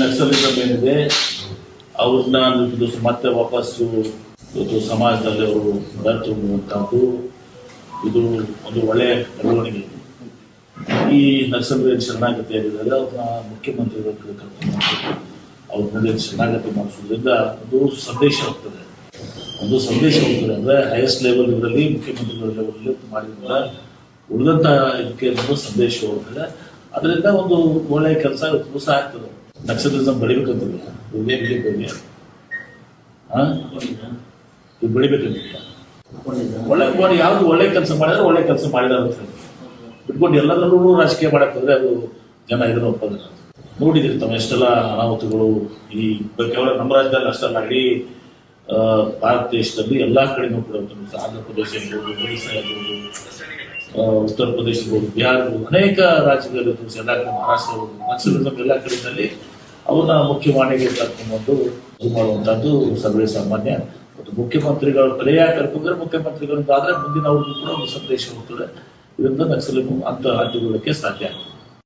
ನಕ್ಸಲಿಸಮ್ ಏನಿದೆ, ಅವ್ರನ್ನ ದಿವಸ ಮತ್ತೆ ವಾಪಸ್ಸು ಇವತ್ತು ಸಮಾಜದಲ್ಲಿ ಅವರು ಬೆರೆತುವಂಥದ್ದು ಇದು ಒಂದು ಒಳ್ಳೆಯ ಬೆಳವಣಿಗೆ. ಈ ನಕ್ಸಲರಿಗೆ ಶರಣಾಗತಿ ಆಗಿದ್ದಾರೆ ಅವ್ರನ್ನ ಮುಖ್ಯಮಂತ್ರಿಗಳ. ಅವ್ರ ಮೇಲೆ ಶರಣಾಗತಿ ಮಾಡಿಸೋದ್ರಿಂದ ಒಂದು ಸಂದೇಶ ಹೋಗ್ತದೆ. ಒಂದು ಸಂದೇಶ ಹೋಗ್ತದೆ ಅಂದ್ರೆ ಹೈಯೆಸ್ಟ್ ಲೆವೆಲ್ ಇದರಲ್ಲಿ ಮುಖ್ಯಮಂತ್ರಿಗಳ ಲೆವೆಲ್ ಮಾಡಿದ್ರಿಂದ ಉಳಿದಂಥ ಇದಕ್ಕೆ ಸಂದೇಶ ಹೋಗ್ತದೆ. ಅದರಿಂದ ಒಂದು ಒಳ್ಳೆಯ ಕೆಲಸ ಸಹ ಆಗ್ತದೆ. ನಕ್ಸಲಿಸಮ್ ಬೆಳಿಬೇಕಂತಿಲ್ಲ ಬೆಳಿಬೇಕು ಹಾ ಇದು ಬೆಳಿಬೇಕಂತಿಲ್ಲ ಒಳ್ಳೆ ಮಾಡಿ ಯಾವ್ದು ಒಳ್ಳೆ ಕೆಲಸ ಮಾಡಿದ್ರೆ ಒಳ್ಳೆ ಕೆಲಸ ಮಾಡಿದಾರೆ ಅಂತ ಬಿಟ್ಕೊಂಡು ಎಲ್ಲದರಲ್ಲೂ ರಾಜಕೀಯ ಮಾಡಕ್ ಹೋದ್ರೆ ಅದು ಜನ ಇದನ್ನು ಒಪ್ಪೋದಿಲ್ಲ ನೋಡಿದಿರಿ ತಮ್ಮ ಎಷ್ಟೆಲ್ಲ ಅನಾಹುತಗಳು ಈ ಕೇವಲ ನಮ್ಮ ರಾಜ್ಯದಲ್ಲಿ ಅಷ್ಟೆಲ್ಲ ಇಡೀ ಭಾರತ ದೇಶದಲ್ಲಿ ಎಲ್ಲಾ ಕಡೆನೂ ಕೂಡ. ಆಂಧ್ರ ಪ್ರದೇಶ ಇರ್ಬೋದು ಒಡಿಶಾ ಇರ್ಬೋದು ಉತ್ತರ ಪ್ರದೇಶ ಇರ್ಬೋದು ಬಿಹಾರ್ ಅನೇಕ ರಾಜ್ಯಗಳಲ್ಲಿ ಎಲ್ಲ ಕಡೆ ಮಹಾರಾಷ್ಟ್ರ ನಕ್ಸಲಿಸಮ್ ಎಲ್ಲ ಕಡೆಯಲ್ಲಿ ಅವನ್ನ ಮುಖ್ಯವಾಣಿಗೆ ಕರ್ಕೊಂಡ್ಬಂದು ಇದು ಮಾಡುವಂತದ್ದು ಸರ್ವೇ ಸಾಮಾನ್ಯ. ಮತ್ತು ಮುಖ್ಯಮಂತ್ರಿಗಳ ಕಲೆಯ ಕರ್ಕೊಂಡ್ರೆ ಮುಖ್ಯಮಂತ್ರಿಗಳಿಂದ ಆದ್ರೆ ಮುಂದಿನ ಅವ್ರಿಗೂ ಕೂಡ ಒಂದು ಸಂದೇಶ ಹೋಗ್ತದೆ. ಇದರಿಂದ ನಕ್ಸಲಿಗೂ ಅಂತ ಅಡ್ಡಿಗೊಳ್ಳಕ್ಕೆ ಸಾಧ್ಯ ಆಗ್ತದೆ.